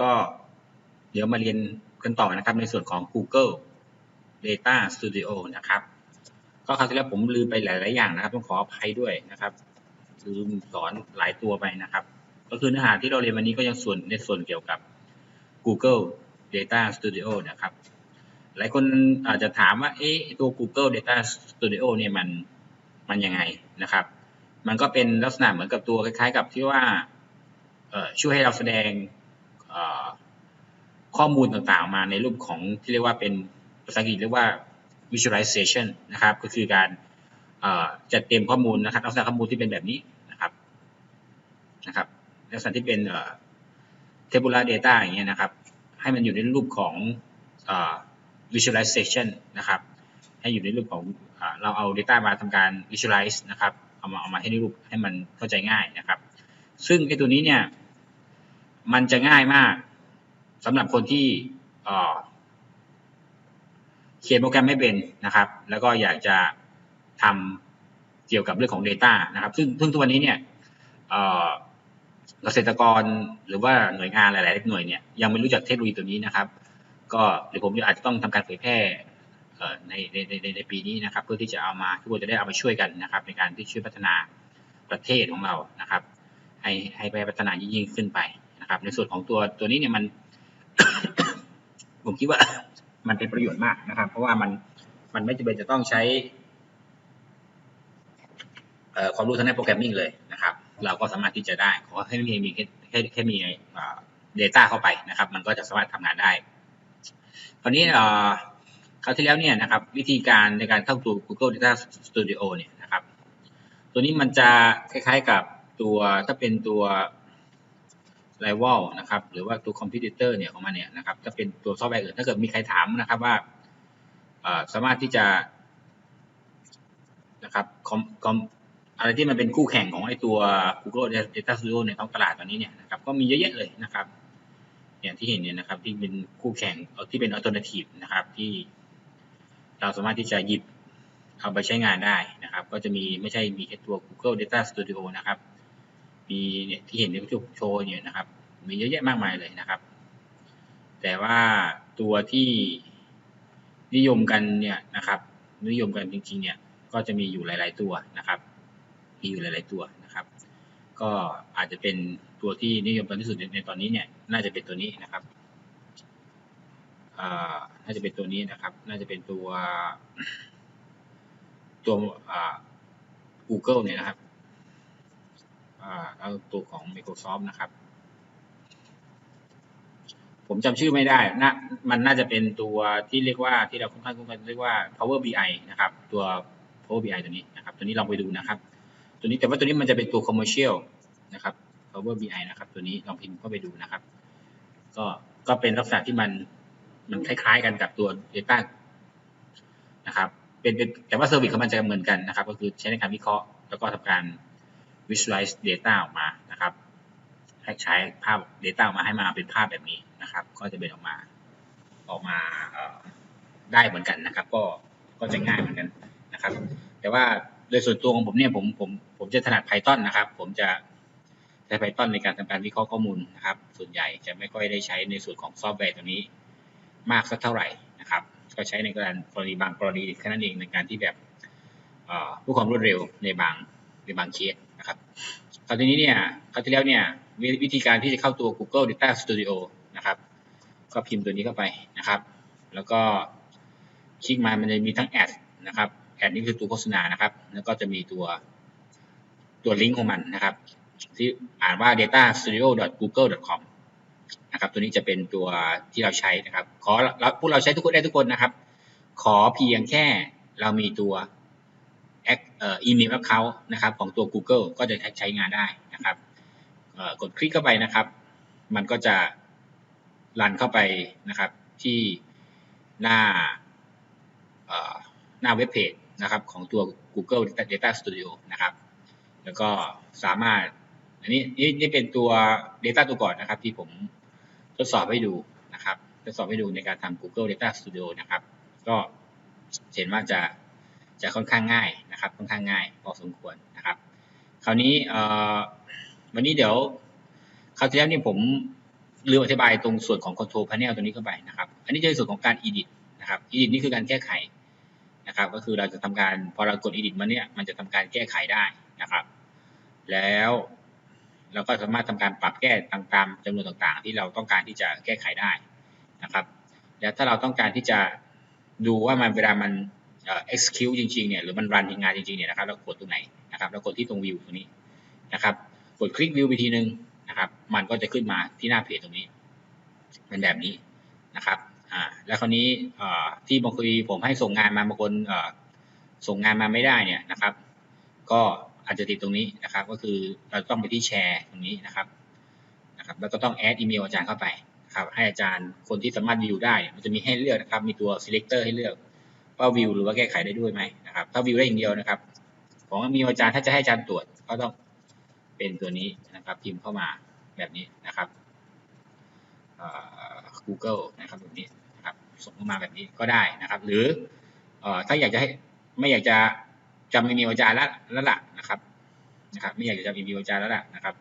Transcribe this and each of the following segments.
ก็เดี๋ยวมาเรียนกันต่อนะครับในส่วนของ Google Data Studio นะครับ ก็คราวที่แล้วผมลืมไปหลาย ๆ อย่างนะครับ ต้องขออภัยด้วยนะครับลืมสอนหลายตัวไปนะครับ ก็คือเนื้อหาที่เราเรียนวันนี้ก็ยังส่วนในส่วนเกี่ยวกับ Google Data Studio นะครับ หลายคนอาจจะถามว่าเอ๊ะตัว Google Data Studio เนี่ยมันมันยังไงนะครับ มันก็เป็นลักษณะเหมือนกับตัวคล้าย ๆ กับที่ว่าช่วยให้เราแสดง ข้อมูลต่างๆมาในรูปของที่เรียกว่าเป็นภาษาอังกฤษเรียกว่า visualization นะครับ ก็คือการจัดเตรียมข้อมูลนะครับลักษณะข้อมูลที่เป็นแบบนี้นะครับนะครับลักษณะที่เป็นเอ่อ tabular data อย่างเงี้ยนะครับ ให้มันอยู่ในรูปของอ visualization นะครับ ให้อยู่ในรูปของเราเอา data มาทำการ visualize นะครับ เอามาเอามาให้ในรูปให้มันเข้าใจง่ายนะครับ ซึ่งไอ้ตัวนี้เนี่ย มันจะง่ายมากสำหรับคนที่เขียนโปรแกรมไม่เป็นนะครับ แล้วก็อยากจะทำเกี่ยวกับเรื่องของ Data นะครับ ซึ่งซึ่งทุกวันนี้เนี่ยเกษตรกรหรือว่าหน่วยงานหลาย ๆ หน่วยเนี่ยยังไม่รู้จักเทคโนโลยีตัวนี้นะครับ ก็เดี๋ยวผมอาจจะต้องทำการเผยแพร่ในในในในปีนี้นะครับ เพื่อที่จะเอามาทุกคนจะได้เอามาช่วยกันนะครับ ในการที่ช่วยพัฒนาประเทศของเรานะครับ ให้ให้ไปพัฒนายิ่งๆขึ้นไป นะครับ ในส่วนของตัวตัวนี้เนี่ยมัน ผมคิดว่ามันเป็นประโยชน์มากนะครับ เพราะว่ามันมันไม่จำเป็นจะต้องใช้ความรู้ทางด้านโปรแกรมมิ่งเลยนะครับ เราก็สามารถที่จะได้ขอให้มีมีแค่แค่แค่มีเอ่อ data เข้าไปนะครับ มันก็จะสามารถทำงานได้คราวนี้เอ่อคราวที่แล้วเนี่ยนะครับ วิธีการในการเข้าตัว Google Data Studio เนี่ยนะครับ ตัวนี้มันจะคล้ายๆกับตัวถ้าเป็นตัว rival นะครับหรือว่าตัว competitor เนี่ยของมันเนี่ยนะครับถ้าเป็นตัวซอฟต์แวร์อื่นถ้าเกิดมีใครถามนะครับว่าสามารถที่จะนะครับคอมคอมอะไรที่มันเป็นคู่แข่งของไอ้ตัว Google Data Studio ในท้องตลาดตอนนี้เนี่ยนะครับก็มีเยอะแยะเลยนะครับอย่างที่เห็นเนี่ยนะครับที่เป็นคู่แข่งที่เป็น alternative นะครับที่เราสามารถที่จะหยิบเอาไปใช้งานได้นะครับ ก็จะมีไม่ใช่มีแค่ตัว Google Data Studio นะครับ มีเนี่ยที่เห็นในที่โชว์เนี่ยนะครับ มีเยอะแยะมากมายเลยนะครับ แต่ว่าตัวที่นิยมกันเนี่ยนะครับ นิยมกันจริงๆเนี่ยก็จะมีอยู่หลาย ๆตัวนะครับมีอยู่หลาย ๆตัวนะครับ ก็อาจจะเป็นตัวที่นิยมกันที่สุดในตอนนี้เนี่ยน่าจะเป็นตัวนี้นะครับน่าจะเป็นตัวนี้นะครับ น่าจะเป็นตัวตัวอ่า Google เนี่ยนะครับ แล้วตัวของ Microsoft นะครับ ผมจำชื่อไม่ได้นะมันน่าจะเป็นตัวที่เรียกว่าที่เราค่อนข้างคุ้นกันเรียกว่า Power BI นะครับ ตัว Power BI ตัวนี้นะครับ ตัวนี้ลองไปดูนะครับ ตัวนี้แต่ว่าตัวนี้มันจะเป็นตัว commercial นะครับ Power BI นะครับ ตัวนี้ลองพิมพ์เข้าไปดูนะครับ ก็ก็เป็นลักษณะที่มันมันคล้ายๆกันกับตัว Data นะครับ เป็นเป็นแต่ว่าเซอร์วิสของมันจะเหมือนกันนะครับ ก็คือใช้ในการวิเคราะห์แล้วก็ทำการ visualize data ออกมานะครับให้ใช้ภาพ data ออกมาให้มาเป็นภาพแบบนี้นะครับ ก็จะเป็นออกมาออกมาได้เหมือนกันนะครับ ก็ก็จะง่ายเหมือนกันนะครับ แต่ว่าโดยส่วนตัวของผมเนี่ยผมผมผมจะถนัด Python นะครับ ผมจะใช้ Python ในการทำการวิเคราะห์ข้อมูลนะครับ ส่วนใหญ่จะไม่ค่อยได้ใช้ในส่วนของซอฟต์แวร์ตัวนี้มากสักเท่าไหร่นะครับ ก็ใช้ในการกรณีบางกรณีแค่นั้นเองในการที่แบบเอ่อเพื่อความรวดเร็วในบางในบางเคส นะครับคราวนี้เนี่ยคราวที่แล้วเนี่ยวิวิธีการที่จะเข้าตัว Google Data Studio นะครับ ก็พิมพ์ตัวนี้เข้าไปนะครับ แล้วก็คลิกมามันจะมีทั้งแอดนะครับแอดนี่คือตัวโฆษณานะครับ แล้วก็จะมีตัวตัวลิงก์ของมันนะครับ ที่อ่านว่า datastudio.google.com นะครับตัวนี้จะเป็นตัวที่เราใช้นะครับ ขอเราพวกเราใช้ทุกคนได้ทุกคนนะครับ ขอเพียงแค่เรามีตัว อีเมล account นะครับของตัว Google ก็จะใช้งานได้นะครับกดคลิกเข้าไปนะครับ มันก็จะรันเข้าไปนะครับที่หน้าหน้าเว็บเพจนะครับของตัว Google Data Studio นะครับ แล้วก็สามารถ อันนี้นี่นี่เป็นตัว Data ตัวก่อนนะครับ ที่ผมทดสอบให้ดูนะครับ ทดสอบให้ดูในการทำ Google Data Studio นะครับ ก็เห็นว่าจะ จะค่อนข้างง่ายนะครับ ค่อนข้างง่ายพอสมควรนะครับ คราวนี้วันนี้เดี๋ยวคราวที่แล้วนี่ผมลืมอธิบายตรงส่วนของ control panel ตัวนี้เข้าไปนะครับ อันนี้จะเป็นส่วนของการ edit นะครับ edit นี่คือการแก้ไขนะครับ ก็คือเราจะทำการพอเรากด edit มาเนี่ยมันจะทำการแก้ไขได้นะครับ แล้วเราก็สามารถทำการปรับแก้ตามตามจำนวนต่างๆ ที่เราต้องการที่จะแก้ไขได้นะครับ แล้วถ้าเราต้องการที่จะดูว่ามันเวลามัน execute จริงๆเนี่ยหรือมัน run งานจริงๆเนี่ยนะครับเรากดตรงไหนนะครับเรากดที่ตรง view ตรงนี้นะครับกดคลิก view ไปทีนึงนะครับมันก็จะขึ้นมาที่หน้าเพจตรงนี้เป็นแบบนี้นะครับอ่าแล้วคราวนี้ที่บางทีผมให้ส่งงานมาบางคนส่งงานมาไม่ได้เนี่ยนะครับ ก็อาจจะติดตรงนี้นะครับ ก็คือเราต้องไปที่แชร์ตรงนี้นะครับนะครับ แล้วก็ต้องแอดอีเมลอาจารย์เข้าไปครับให้อาจารย์คนที่สามารถวิวได้มันจะมีให้เลือกนะครับ มีตัว selector ให้เลือก ว่าวิวหรือว่าแก้ไขได้ด้วยไหมนะครับ ถ้าวิวได้อย่างเดียวนะครับ ของมีอาจารย์ถ้าจะให้อาจารย์ตรวจก็ต้องเป็นตัวนี้นะครับ พิมพ์เข้ามาแบบนี้นะครับ Google นะครับแบบนี้นะครับส่งเข้ามาแบบนี้ก็ได้นะครับ หรืออถ้าอยากจะให้ไม่อยากจะจำอีเมลอาจารย์แล้วล้วล่ะนะครับนะครับ ไม่อยากจะจำอีเมลอาจารย์แล้วละนะครับ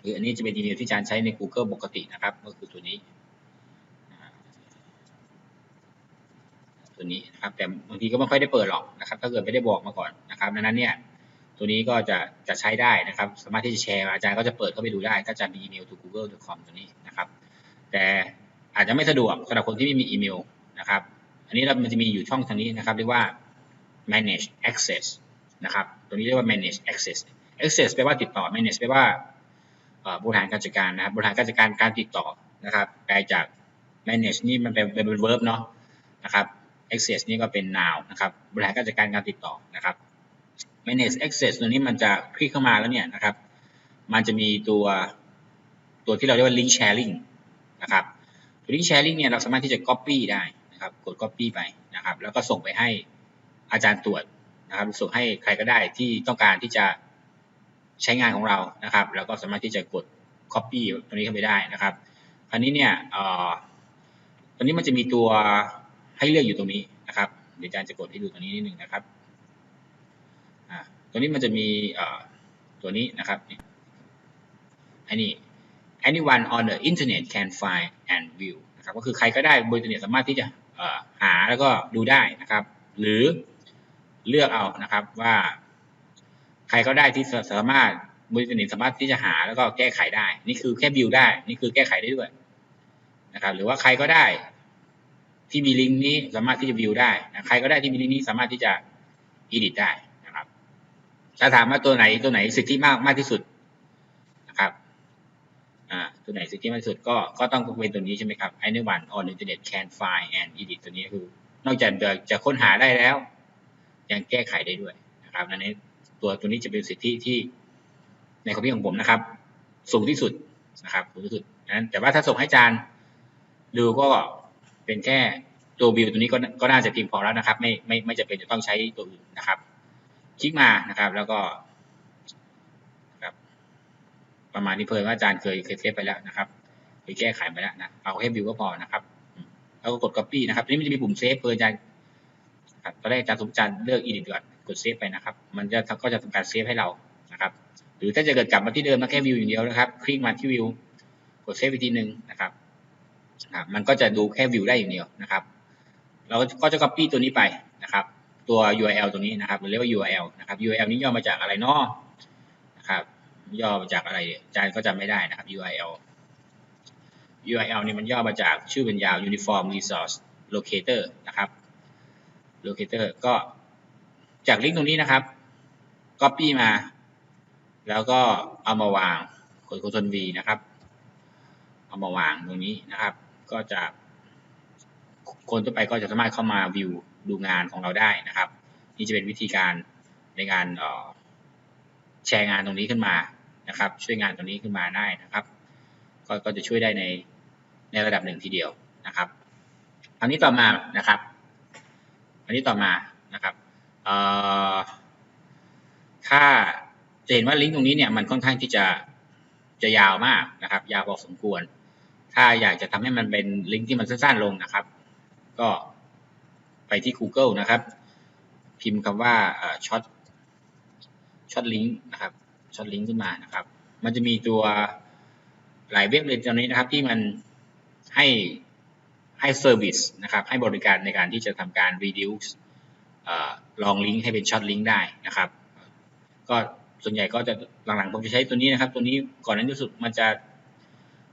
หรืออันนี้จะเป็นอีเมลที่อาจารย์ใช้ใน Google ปกตินะครับ ก็คือตัวนี้อ่า ตัวนี้นะครับ แต่บางทีก็ไม่ค่อยได้เปิดหรอกนะครับ ถ้าเกิดไม่ได้บอกมาก่อนนะครับดังนั้นเนี่ยตัวนี้ก็จะจะใช้ได้นะครับ สามารถที่จะแชร์อาจารย์ก็จะเปิดเข้าไปดูได้ถ้าอาจารย์มีอีเมล to google.com ตัวนี้นะครับ แต่อาจจะไม่สะดวกสำหรับคนที่ไม่มีอีเมลนะครับ อันนี้เรามันจะมีอยู่ช่องทางนี้นะครับเรียกว่า manage access นะครับตัวนี้เรียกว่า manage access access แปลว่าติดต่อ manage แปลว่าบริหารการจัดการนะครับบริหารการจัดการการติดต่อนะครับแปลจาก manage นี่มันเป็นเป็น verb เนาะนะครับ access นี่ก็เป็น noun นะครับบริหารการจัดการการติดต่อนะครับ manage access ตัวนี้มันจะคลิกเข้ามาแล้วเนี่ยนะครับ มันจะมีตัวตัวที่เราเรียกว่า link sharing นะครับตัว link sharing เนี่ยเราสามารถที่จะ copy ได้นะครับ กด copy ไปนะครับ แล้วก็ส่งไปให้อาจารย์ตรวจนะครับส่งให้ใครก็ได้ที่ต้องการที่จะใช้งานของเรานะครับแล้วก็สามารถที่จะกด copy ตัวนี้เข้าไปได้นะครับ คราวนี้เนี่ยอ่อตอนนี้มันจะมีตัว ให้เลือกอยู่ตรงนี้นะครับ เดี๋ยวอาจารย์จะกดให้ดูตัวนี้นิดนึงนะครับตัวนี้มันจะมีตัวนี้นะครับอันนี้ anyone on the internet can find and view นะครับก็คือใครก็ได้บนอินเทอร์เน็ตสามารถที่จะหาแล้วก็ดูได้นะครับ หรือเลือกเอานะครับว่าใครก็ได้ที่สามารถบนอินเทอร์เน็ตสามารถที่จะหาแล้วก็แก้ไขได้ นี่คือแค่วิวได้ นี่คือแก้ไขได้ด้วยนะครับ หรือว่าใครก็ได้ ที่มีลิงก์นี้สามารถที่จะวิวได้นะใครก็ได้ที่มีลิงก์นี้สามารถที่จะ edit ได้นะครับถ้าถามว่าตัวไหนตัวไหนสิทธิมากมากที่สุดนะครับอ่าตัวไหนสิทธิมากที่สุดก็ก็ต้องเป็นตัวนี้ใช่ไหมครับ anyone on internet can find and edit ตัวนี้คือ นอกจากจะจะค้นหาได้แล้ว ยังแก้ไขได้ด้วยนะครับอันนี้ตัวตัวนี้จะเป็นสิทธิที่ในความคิดของผมนะครับ สูงที่สุดนะครับสูงที่สุดนั้นแต่ว่าถ้าส่งให้อาจารย์ดูก็ เป็นแค่ตัววิวตัวนี้ก็ก็น่าจะเพียงพอแล้วนะครับ ไม่ไม่ไม่จะเป็นจะต้องใช้ตัวอื่นนะครับ คลิกมานะครับ แล้วก็ครับประมาณนี้เพิ่มว่าอาจารย์เคยเคยเทสไปแล้วนะครับเคยแก้ไขไปแล้วนะเอาแค่วิวก็พอนะครับ แล้วก็กด copy นะครับนี้มันจะมีปุ่มเซฟเพื่ออาจารย์ครับตอนแรกอาจารย์สมจันทร์เลือก edit ก่อนกดเซฟไปนะครับ มันจะก็จะทำการเซฟให้เรานะครับ หรือถ้าจะเกิดกลับมาที่เดิมมาแค่วิวอย่างเดียวนะครับ คลิกมาที่วิวกดเซฟอีกทีหนึ่งนะครับ มันก็จะดูแค่วิวได้อย่างเดียวนะครับ เราก็จะ copy ตัวนี้ไปนะครับ ตัว URL ตรงนี้นะครับเรียกว่า URL นะครับ URL นี้ย่อมาจากอะไรเนาะนะครับ ย่อมาจากอะไรจารย์ก็จำไม่ได้นะครับ URL URL นี่มันย่อมาจากชื่อเป็นยาว Uniform Resource Locator นะครับ Locator ก็จากลิงก์ตรงนี้นะครับ Copy มา แล้วก็เอามาวางกด Ctrl V นะครับ เอามาวางตรงนี้นะครับ ก็จะ คนทั่วไปก็จะสามารถเข้ามาวิวดูงานของเราได้นะครับ นี่จะเป็นวิธีการในการแชร์งานตรงนี้ขึ้นมานะครับ ช่วยงานตรงนี้ขึ้นมาได้นะครับก็ก็จะช่วยได้ในในระดับหนึ่งทีเดียวนะครับอันนี้ต่อมานะครับ อันนี้ต่อมานะครับเอ่อถ้าจะเห็นว่าลิงก์ตรงนี้เนี่ยมันค่อนข้างที่จะจะยาวมากนะครับ ยาวพอสมควร ถ้าอยากจะทำให้มันเป็นลิงก์ที่มันสั้นๆลงนะครับ ก็ไปที่ Google นะครับ พิมพ์คำว่าช็อตช็อตลิงก์นะครับช็อตลิงก์ขึ้นมานะครับ มันจะมีตัวหลายเว็บเลยตอนนี้นะครับที่มันให้ให้เซอร์วิสนะครับ ให้บริการในการที่จะทำการ reduce ลองลิงก์ให้เป็นช็อตลิงก์ได้นะครับ ก็ส่วนใหญ่ก็จะหลังๆผมจะใช้ตัวนี้นะครับ ตัวนี้ก่อนหนั้านที่สุดมันจะ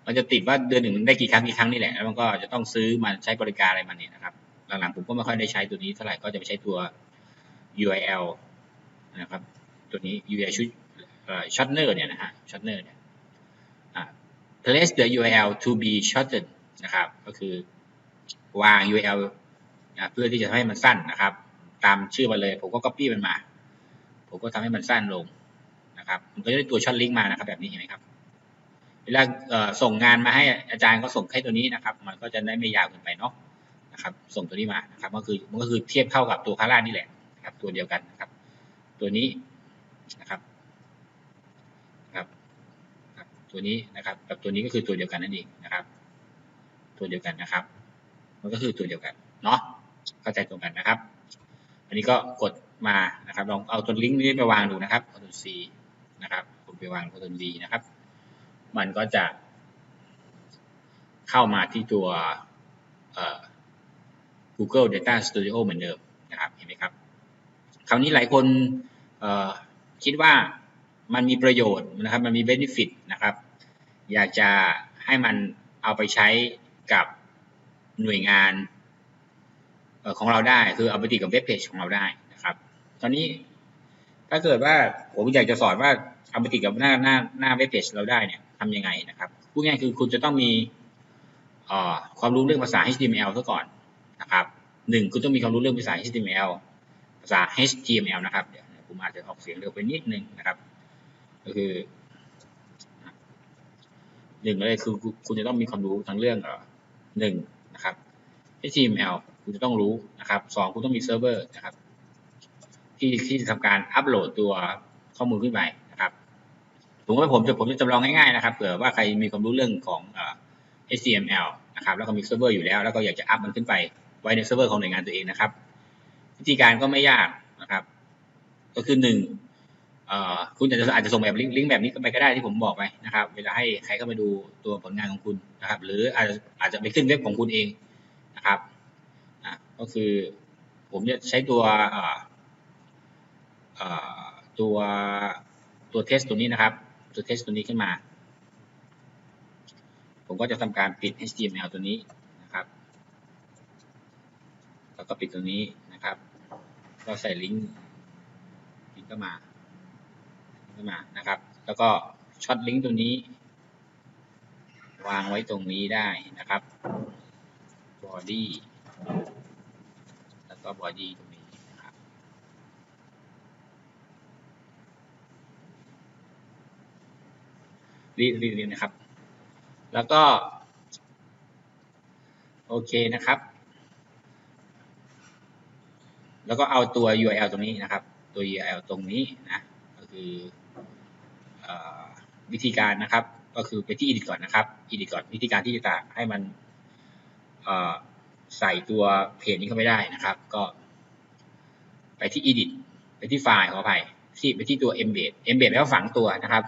มันจะติดว่าเดือนหนึ่งได้กี่ครั้งกี่ครั้งนี่แหละแล้วมันก็จะต้องซื้อมาใช้บริการอะไรมันเนี่ยนะครับ หลังๆผมก็ไม่ค่อยได้ใช้ตัวนี้เท่าไหร่ก็จะไปใช้ตัว URL นะครับ ตัวนี้ URL ชุดช็อตเนอร์เนี่ยนะฮะช็อตเนอร์เนี่ย place the URL to be shortened นะครับ ก็คือวาง URL เพื่อที่จะให้มันสั้นนะครับ ตามชื่อมันเลย ผมก็ copy มันมา ผมก็ทำให้มันสั้นลงนะครับ มันก็จะได้ตัวช็อตลิงก์มานะครับ แบบนี้เห็นไหมครับ เวลาส่งงานมาให้อาจารย์ก็ส่งแค่ตัวนี้นะครับ มันก็จะได้ไม่ยาวเกินไปเนาะนะครับ ส่งตัวนี้มานะครับ ก็คือมันก็คือเทียบเข้ากับตัวข้างล่างนี่แหละนะครับ ตัวเดียวกันนะครับ ตัวนี้นะครับครับตัวนี้นะครับ กับตัวนี้ก็คือตัวเดียวกันนั่นเองนะครับ ตัวเดียวกันนะครับ มันก็คือตัวเดียวกันเนาะเข้าใจตรงกันนะครับ อันนี้ก็กดมานะครับ ลองเอาตัวลิงก์นี้ไปวางดูนะครับตัว C นะครับผมไปวางตัว V นะครับ มันก็จะเข้ามาที่ตัว Google Data Studio เหมือนเดิมนะครับเห็นไหมครับ คราวนี้หลายคนคิดว่ามันมีประโยชน์นะครับ มันมี benefit นะครับ อยากจะให้มันเอาไปใช้กับหน่วยงานของเราได้ คือเอาไปติดกับเว็บเพจของเราได้นะครับ ตอนนี้ถ้าเกิดว่าผมอยากจะสอนว่าเอาไปติดกับหน้าหน้าหน้าเว็บเพจเราได้เนี่ย ทำยังไงนะครับพูดง่ายคือคุณจะต้องมีความรู้เรื่องภาษา HTML ซะก่อนนะครับหนึ่งคุณต้องมีความรู้เรื่องภาษา HTML ภาษา HTML นะครับเดี๋ยวผมอาจจะออกเสียงเร็วไปนิดนึงนะครับ ก็คือหนึ่งเลยคือคุณจะต้องมีความรู้ทั้งเรื่องหนึ่งนะครับ HTML คุณจะต้องรู้นะครับสองคุณต้องมีเซิร์ฟเวอร์นะครับที่ที่ทำการอัปโหลดตัวข้อมูลขึ้นไป ผมว่าผมจะผมจะจำลองง่ายๆนะครับเผื่อว่าใครมีความรู้เรื่องของ HTML นะครับแล้วก็มีเซิร์ฟเวอร์อยู่แล้ว แล้วก็อยากจะอัพมันขึ้นไปไว้ในเซิร์ฟเวอร์ของหน่วยงานตัวเองนะครับ วิธีการก็ไม่ยากนะครับ ก็คือหนึ่งคุณอาจจะอาจจะส่งแบบลิงก์แบบนี้ไปก็ได้ที่ผมบอกไปนะครับ เวลาให้ใครเข้ามาดูตัวผลงานของคุณนะครับ หรืออาจจะอาจจะไปขึ้นเว็บของคุณเองนะครับอ่าก็คือ ผมจะใช้ตัวตัวตัวเทสตัวนี้นะครับ ตัวเทสตัวนี้ขึ้นมา ผมก็จะทำการปิด HTML ตัวนี้นะครับ แล้วก็ปิดตัวนี้นะครับ ก็ใส่ลิงก์ลิงก์เข้ามาเข้ามานะครับ แล้วก็ช็อตลิงก์ตัวนี้ วางไว้ตรงนี้ได้นะครับ body แล้วก็ body ตรงนี้นะครับ รีรีรีนะครับ แล้วก็ โอเคนะครับ แล้วก็เอาตัว URL ตรงนี้นะครับ ตัว URL ตรงนี้นะ ก็คืออวิธีการนะครับ ก็คือไปที่ edit ก่อนนะครับ edit ก่อนวิธีการที่จะให้มันใส่ตัวเพจนี้เข้าไปได้นะครับ ก็ไปที่ edit ไปที่ไฟล์ขออภัยที่ไปที่ตัว embed embed แปลว่าฝังตัวนะครับ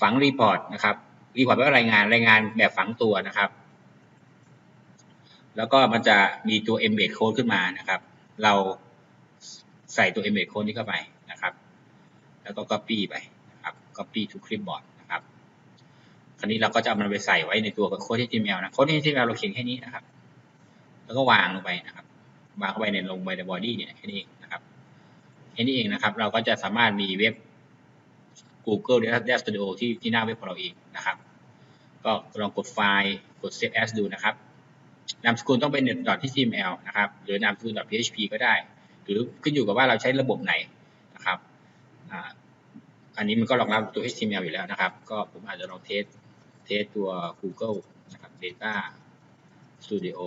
ฝัง report นะครับ report แปลว่ารายงานรายงานแบบฝังตัวนะครับ แล้วก็มันจะมีตัว embed code ขึ้นมานะครับ เราใส่ตัว embed code นี้เข้าไปนะครับ แล้วก็ copy ไปนะครับ copy to clipboard นะครับ คราวนี้เราก็จะเอามันไปใส่ไว้ในตัวโค้ด HTML นะโค้ด HTML เราเขียนแค่นี้นะครับ แล้วก็วางลงไปนะครับ วางเข้าไปในลงไปในบอดี้เนี่ยแค่นี้เองนะครับแค่นี้เองนะครับ เราก็จะสามารถมีเว็บ Google Data Studio ที่ที่หน้าเว็บของเราเองนะครับ ก็ลองกดไฟล์กด Save As ดูนะครับ นามสกุลต้องเป็น .html นะครับ หรือนามสกุล .php ก็ได้ หรือขึ้นอยู่กับว่าเราใช้ระบบไหนนะครับอันนี้มันก็รองรับตัว HTML อยู่แล้วนะครับ ก็ผมอาจจะลองเทส เทสตัว Google นะครับ Data Studio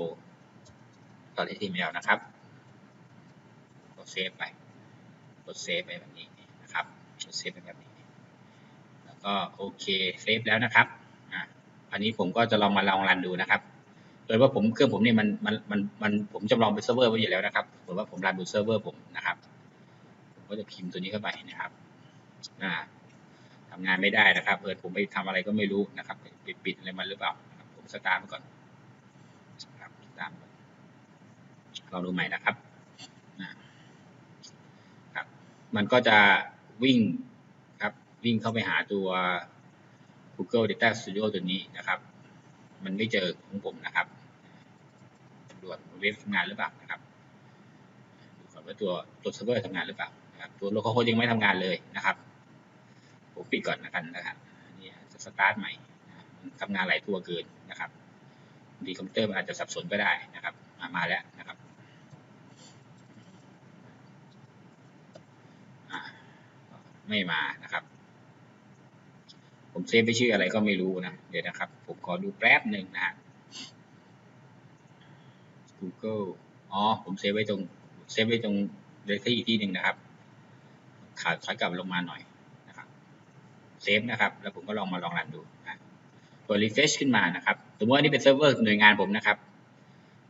.html นะครับ กดเซฟไป กดเซฟไปแบบนี้นะครับ กดเซฟไปแบบนี้ ก็โอเคเซฟแล้วนะครับอะอันนี้ผมก็จะลองมาลองรันดูนะครับ โดยว่าผมเครื่องผมเนี่ยมันมันมันมันผมจำลองเป็นเซิร์ฟเวอร์ไว้อยู่แล้วนะครับผมว่าผมรันบนเซิร์ฟเวอร์ผมนะครับผมก็จะพิมพ์ตัวนี้เข้าไปนะครับอ่าทำงานไม่ได้นะครับเออผมไปทำอะไรก็ไม่รู้นะครับไปปิดปิดอะไรมันหรือเปล่าผมสตาร์ทก่อนครับสตาร์ทมาก่อนลองดูใหม่นะครับครับ มันก็จะวิ่ง วิ่งเข้าไปหาตัว Google Data Studio ตัวนี้นะครับ มันไม่เจอของผมนะครับตรวจเว็บทำงานหรือเปล่านะครับดูก่อนว่าตัวตัวเซิร์ฟเวอร์ทำงานหรือเปล่านะครับตัว localhost ยังไม่ทำงานเลยนะครับผมปิดก่อนนะกันนะครับนี่จะสตาร์ทใหม่มันทำงานหลายตัวเกินนะครับบางทีคอมพิวเตอร์มันอาจจะสับสนก็ได้นะครับมามาแล้วนะครับไม่มานะครับ ผมเซฟไปชื่ออะไรก็ไม่รู้นะ เดี๋ยวนะครับ ผมขอดูแป๊บหนึ่งนะฮะ Google อ๋อ ผมเซฟไว้ตรง เซฟไว้ตรงเลขที่อีกที่หนึ่งนะครับ ขาถอยกลับลงมาหน่อยนะครับ เซฟนะครับ แล้วผมก็ลองมาลองรันดูนะกด refresh ขึ้นมานะครับ สมมติว่านี่เป็นเซิร์ฟเวอร์หน่วยงานผมนะครับ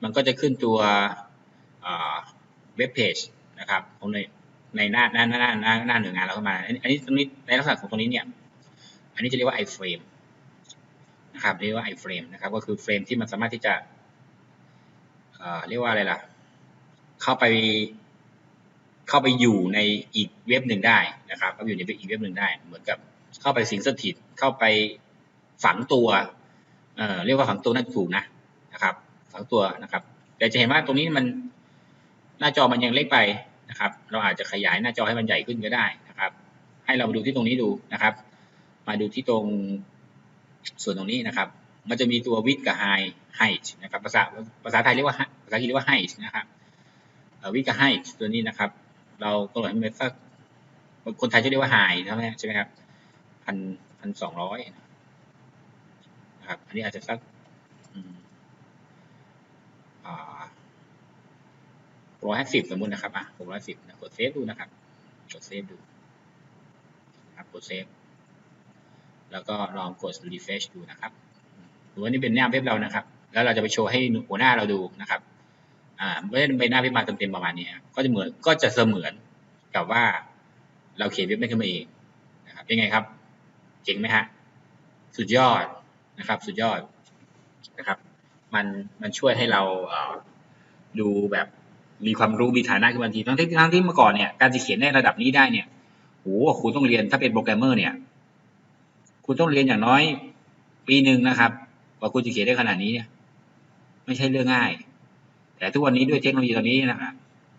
มันก็จะขึ้นตัวเว็บเพจนะครับของในในหน้าหน้าหน้าหน้าหน้าหน่วยงานเราเข้ามา อันนี้อันนี้ตรงนี้ในลักษณะของตรงนี้เนี่ย อันนี้จะเรียกว่า iframe นะครับเรียกว่า iframe นะครับก็คือเฟรมที่มันสามารถที่จะเเรียกว่าอะไรล่ะ เข้าไปเข้าไปอยู่ในอีกเว็บหนึ่งได้นะครับเข้าไปอยู่ในอีกเว็บหนึ่งได้ เหมือนกับเข้าไปสิงสถิตเข้าไปฝังตัวเอ่อเรียกว่าฝังตัวน่าถูกนะนะครับ ฝังตัวนะครับ แต่จะเห็นว่าตรงนี้มันหน้าจอมันยังเล็กไปนะครับ เราอาจจะขยายหน้าจอให้มันใหญ่ขึ้นก็ได้นะครับ ให้เรามาดูที่ตรงนี้ดูนะครับ มาดูที่ตรงส่วนตรงนี้นะครับ มันจะมีตัว width กับ height height นะครับ ภาษาภาษาไทยเรียกว่าภาษาอังกฤษเรียกว่า height นะครับเอ่อ width กับ height ตัวนี้นะครับ เรากำหนดให้มันสักคนไทยจะเรียกว่า high ใช่ไหมใช่ไหมครับพันพันสองร้อยนะครับ อันนี้อาจจะสักร้อยห้าสิบสมมตินะครับอะหกร้อยสิบนะกดเซฟดูนะครับ กดเซฟดูนะครับกดเซฟ แล้วก็ลองกด refresh ดูนะครับดูว่านี่เป็นหน้าเว็บเรานะครับ แล้วเราจะไปโชว์ให้หัวหน้าเราดูนะครับอ่าไม่ได้เป็นหน้าเว็บมาเต็มๆประมาณนี้ครับก็จะเหมือนก็จะเสมือนกับว่าเราเขียนเว็บไม่ขึ้นมาเองนะครับยังไงครับเจ๋งไหมฮะสุดยอดนะครับ สุดยอดนะครับ มันมันช่วยให้เราเดูแบบมีความรู้มีฐานะขึ้นมาทีทั้งที่ทั้งที่เมื่อก่อนเนี่ยการจะเขียนในระดับนี้ได้เนี่ยโหคุณต้องเรียนถ้าเป็นโปรแกรมเมอร์เนี่ย คุณต้องเรียนอย่างน้อย ปีหนึ่งนะครับกว่าคุณจะเขียนได้ขนาดนี้เนี่ย ไม่ใช่เรื่องง่าย แต่ทุกวันนี้ด้วยเทคโนโลยีตอนนี้นะครับ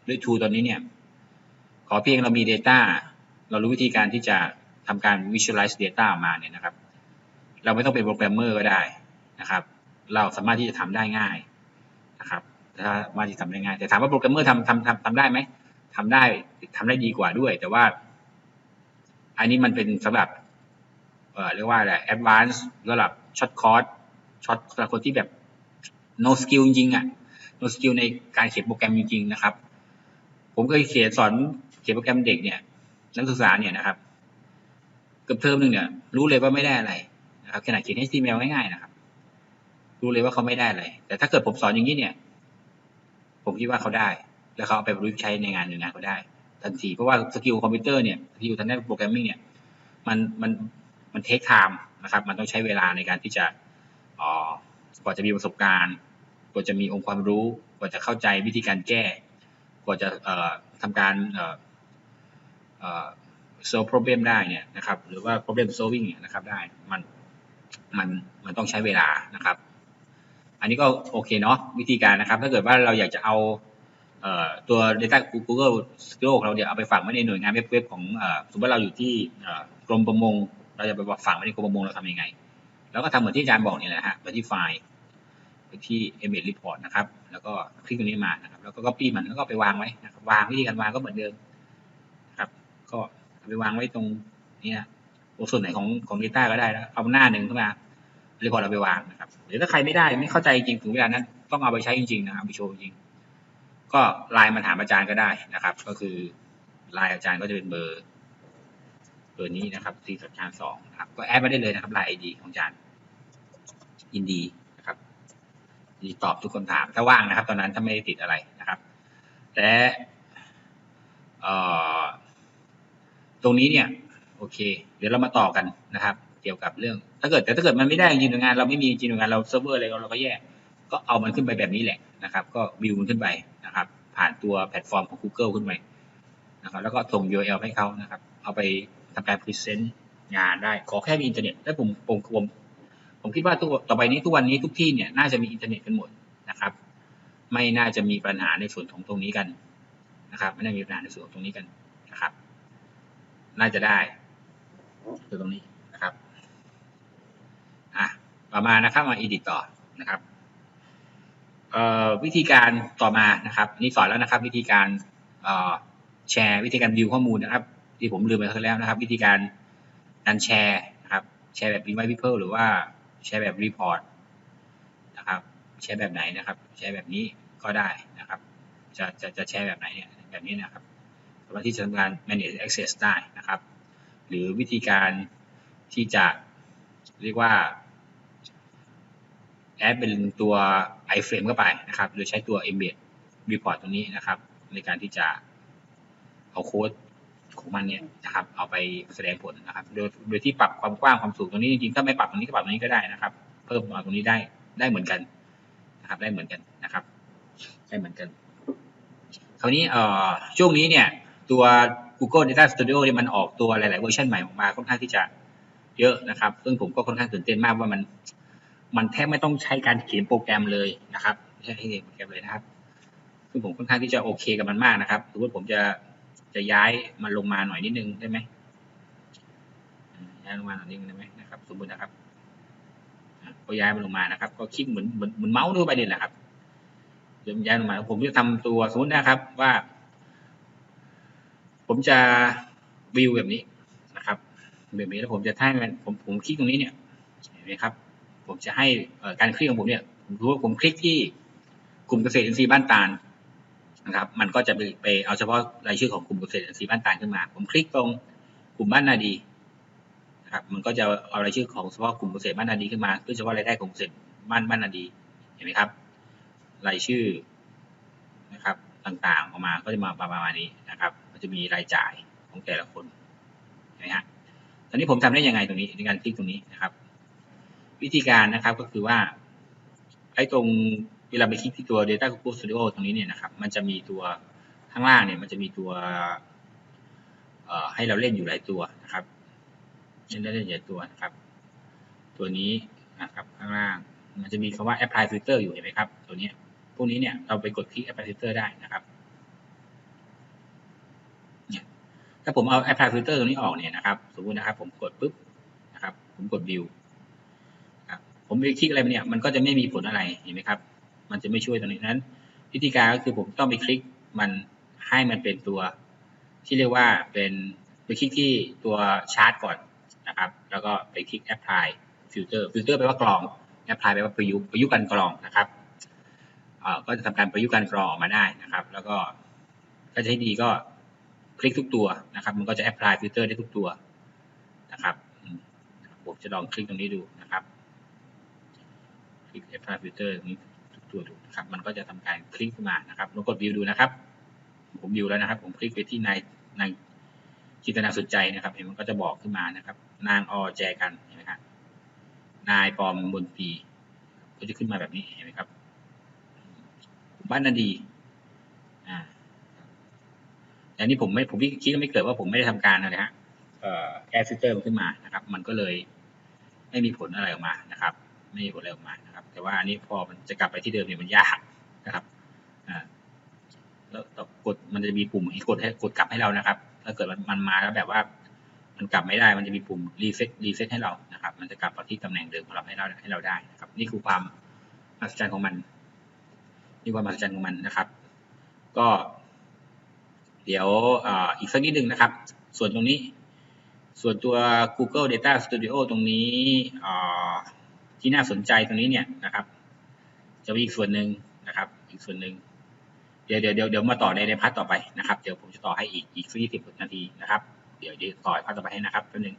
ด้วยทูตอนนี้เนี่ย ขอเพียงเรามี Data เรารู้วิธีการที่จะทำการ visualize data ออกมาเนี่ยนะครับ เราไม่ต้องเป็นโปรแกรมเมอร์ก็ได้นะครับ เราสามารถที่จะทำได้ง่ายนะครับถ้าว่าที่ทำได้ง่าย แต่ถามว่าโปรแกรมเมอร์ทำทำทำทำได้ไหมทำได้ทำได้ดีกว่าด้วย แต่ว่า อันนี้มันเป็นสำหรับ เรียกว่าอะไร advanced ระดับช็อตคอร์สช็อตสำหรับคนที่แบบ no skill จริงๆอะ no skill ในการเขียนโปรแกรมจริงๆนะครับ ผมเคยเขียนสอนเขียนโปรแกรมเด็กเนี่ย นักศึกษาเนี่ยนะครับ เกือบเทอมหนึ่งเนี่ย รู้เลยว่าไม่ได้อะไรนะครับขนาดเขียน HTML ง่ายๆนะครับ รู้เลยว่าเขาไม่ได้อะไร แต่ถ้าเกิดผมสอนอย่างนี้เนี่ย ผมคิดว่าเขาได้ แล้วเขาเอาไปประยุกต์ใช้ในงานหนึ่งงานเขาได้ ทันที เพราะว่าสกิลคอมพิวเตอร์เนี่ย สกิลทางด้านโปรแกรมมิ่งเนี่ย มันมัน มันเทคไทม์นะครับ มันต้องใช้เวลาในการที่จะกว่าจะมีประสบการณ์กว่าจะมีองค์ความรู้กว่าจะเข้าใจวิธีการแก้กว่าจะเอ่อทำการเอ่อเอ่อ solve problem ได้เนี่ยนะครับ หรือว่า problem solving เนี่ยนะครับได้มันมันมันต้องใช้เวลานะครับ อันนี้ก็โอเคเนาะวิธีการนะครับ ถ้าเกิดว่าเราอยากจะเอาเอ่อตัว data Google Studio ของเราเดี๋ยวเอาไปฝังไว้ในหน่วยงานเว็บของเอ่อสมมติเราอยู่ที่กรมประมง เราจะไปฝังไว้ในกรมประมงเราทำยังไง แล้วก็ทำเหมือนที่อาจารย์บอกเนี่ยแหละฮะไปที่ไฟล์ไปที่ image report นะครับ แล้วก็คลิกตรงนี้มานะครับ แล้วก็ copy มันแล้วก็ไปวางไว้นะครับ วางวิธีการวางก็เหมือนเดิมนะครับ ก็ไปวางไว้ตรงนี้นะตรงส่วนไหนของของ data ก็ได้แล้วเอาหน้าหนึ่งขึ้นมารีพอร์ตเอาไปวางนะครับ หรือถ้าใครไม่ได้ไม่เข้าใจจริงถึงเวลานั้น ต้องเอาไปใช้จริงๆนะครับไปโชว์จริง ก็ไลน์มาถามอาจารย์ก็ได้นะครับ ก็คือไลน์อาจารย์ก็จะเป็นเบอร์ เบอร์นี้นะครับสี่สัญญาณสองนะครับก็แอดมาได้เลยนะครับลน์ไอดีของอาจารย์ยินดีนะครับยินดีตอบทุกคำถามถ้าว่างนะครับ ตอนนั้นถ้าไม่ได้ติดอะไรนะครับแต่เอ่อตรงนี้เนี่ย โอเค เดี๋ยวเรามาต่อกันนะครับ เกี่ยวกับเรื่อง ถ้าเกิดแต่ถ้าเกิดมันไม่ได้จริงๆหน่วยงาน เราไม่มีจริงๆหน่วยงานเราเซิร์ฟเวอร์อะไรเราก็แยกก็เอามันขึ้นไปแบบนี้แหละนะครับ ก็วิวมันขึ้นไปนะครับ ผ่านตัวแพลตฟอร์มของ Google ขึ้นไปนะครับ แล้วก็ส่ง URL ให้เขานะครับ เอาไปทำการพรีเซนต์งานได้ ขอแค่มีอินเทอร์เน็ตแล้วผมผมผมผมคิดว่าทุกต่อไปนี้ทุกวันนี้ทุกที่เนี่ยน่าจะมีอินเทอร์เน็ตกันหมดนะครับ ไม่น่าจะมีปัญหาในส่วนของตรงนี้กันนะครับ ไม่น่ามีปัญหาในส่วนของตรงนี้กันนะครับ น่าจะได้คือตรงนี้นะครับอะต่อมานะครับมา edit ต่อนะครับเอ่อวิธีการต่อมานะครับนี่สอนแล้วนะครับ วิธีการแชร์วิธีการวิวข้อมูลนะครับ ที่ผมลืมไปแล้วนะครับ วิธีการการแชร์นะครับ แชร์แบบ invite people หรือว่าแชร์แบบ report นะครับ แชร์แบบไหนนะครับ แชร์แบบนี้ก็ได้นะครับ จะจะจะแชร์แบบไหนเนี่ยแบบนี้นะครับสามารถที่จะทำการ manage access ได้นะครับ หรือวิธีการที่จะเรียกว่าแอดเป็นตัว iframe เข้าไปนะครับ โดยใช้ตัว embed report ตรงนี้นะครับ ในการที่จะเอาโค้ด ของมันเนี่ยนะครับ เอาไปแสดงผลนะครับ โดยโดยที่ปรับความกว้างความสูงตรงนี้จริงๆถ้าไม่ปรับตรงนี้ก็ปรับตรงนี้ก็ได้นะครับ เพิ่มมาตรงนี้ได้ได้เหมือนกันนะครับ ได้เหมือนกันนะครับ ได้เหมือนกัน คราวนี้เอ่อช่วงนี้เนี่ย ตัว Google Data Studio เนี่ยมันออกตัวหลาย ๆ เวอร์ชันใหม่ออกมาค่อนข้างที่จะเยอะนะครับ ซึ่งผมก็ค่อนข้างตื่นเต้นมากว่ามัน มันแทบไม่ต้องใช้การเขียนโปรแกรมเลยนะครับไม่ใช่เขียนโปรแกรมเลยนะครับ ซึ่งผมค่อนข้างที่จะโอเคกับมันมากนะครับสมมติผมจะ จะย้ายมันลงมาหน่อยนิดนึงได้ไหมย้ายลงมาหน่อยนิดนึงได้ไหมนะครับ สมมตินะครับก็ย้ายมันลงมานะครับ ก็คลิกเหมือนเหมือนเหมือนเมาส์ทั่วไปนี่แหละครับเดี๋ยวมาย้ายลงมา ผมจะทำตัวสมมตินะครับว่า ผมจะวิวแบบนี้นะครับแบบนี้แล้วผมจะให้มันผมผมคลิกตรงนี้เนี่ยเห็นไหมครับ ผมจะให้การคลิกของผมเนี่ยผมรู้ว่าผมคลิกที่กลุ่มเกษตรอินทรีย์บ้านตาล นะครับ มันก็จะไปไปเอาเฉพาะรายชื่อของกลุ่มเกษตรอินทรีย์บ้านตาลขึ้นมา ผมคลิกตรงกลุ่มบ้านนาดีนะครับ มันก็จะเอารายชื่อของเฉพาะกลุ่มเกษตรบ้านนาดีขึ้นมาโดยเฉพาะรายได้ของเกษตรบ้านบ้านนาดี เห็นไหมครับ รายชื่อนะครับต่างๆออกมาก็จะมาประมาณนี้นะครับก็จะมีรายจ่ายของแต่ละคนเห็นไหมฮะตอนนี้ผมทำได้ยังไงตรงนี้ในการคลิกตรงนี้นะครับ วิธีการนะครับก็คือว่าไอ้ตรง เวลาไปคลิกที่ตัว Data Google Studio ตรงนี้เนี่ยนะครับ มันจะมีตัวข้างล่างเนี่ยมันจะมีตัวให้เราเล่นอยู่หลายตัวนะครับเล่นได้เล่นหลายตัวนะครับ ตัวนี้นะครับข้างล่างมันจะมีคำว่า apply filter อยู่เห็นไหมครับ ตัวนี้พวกนี้เนี่ยเราไปกดคลิก apply filter ได้นะครับเนี่ยถ้าผมเอา apply filter ตรงนี้ออกเนี่ยนะครับ สมมตินะครับ ผมกดปุ๊บนะครับ ผมกด view ครับผมไปคลิกอะไรเนี่ยมันก็จะไม่มีผลอะไรเห็นไหมครับ มันจะไม่ช่วยตรงนี้นั้น วิธีการก็คือผมต้องไปคลิกมันให้มันเป็นตัว ที่เรียกว่าเป็นไปคลิกที่ตัวชาร์ตก่อนนะครับ แล้วก็ไปคลิก apply filter filter แปลว่ากรอง apply แปลว่าประยุกต์ประยุกต์กันกรองนะครับก็จะทำการประยุกต์กันกรองออกมาได้นะครับ แล้วก็ถ้าจะให้ดีก็คลิกทุกตัวนะครับ มันก็จะ apply filter ได้ทุกตัวนะครับผมจะลองคลิกตรงนี้ดูนะครับคลิก apply filter ตรงนี้ ตัวดูนะครับ มันก็จะทำการคลิกขึ้นมานะครับลองกดวิวดูนะครับ ผมวิวแล้วนะครับ ผมคลิกไปที่ในในจินตนาสนใจนะครับ เห็นมันก็จะบอกขึ้นมานะครับ นางออแจกันเห็นไหมครับนายปอมบนปีก็จะขึ้นมาแบบนี้เห็นไหมครับบ้านนาดีอ่าแต่นี่ผมไม่ผมคิดก็ไม่เกิดว่าผมไม่ได้ทำการอะไรฮะแอร์ฟิลเตอร์มันขึ้นมานะครับ มันก็เลยไม่มีผลอะไรออกมานะครับ ไม่มีผลอะไรออกมา แต่ว่าอันนี้พอมันจะกลับไปที่เดิมเนี่ยมันยากนะครับอ่าแล้วต่อกดมันจะมีปุ่มให้กดให้กดกลับให้เรานะครับ ถ้าเกิดมันมาแล้วแบบว่า มันกลับไม่ได้มันจะมีปุ่มรีเซ็ตรีเซ็ตให้เรานะครับ มันจะกลับมาที่ตำแหน่งเดิมของเราให้เราให้เราได้นะครับ นี่คือความมหัศจรรย์ของมัน นี่ความมหัศจรรย์ของมันนะครับ ก็ เดี๋ยวอ่าอีกสักนิดหนึ่งนะครับ ส่วนตรงนี้ ส่วนตัว Google Data Studio ตรงนี้อ่า ที่น่าสนใจตรงนี้เนี่ยนะครับ จะมีอีกส่วนหนึ่งนะครับ อีกส่วนหนึ่งเดี๋ยวเดี๋ยวเดี๋ยวมาต่อในในพาร์ทต่อไปนะครับ เดี๋ยวผมจะต่อให้อีกอีกสักยี่สิบนาทีนะครับ เดี๋ยวเดี๋ยวต่อพาร์ทต่อไปให้นะครับแป๊บนึง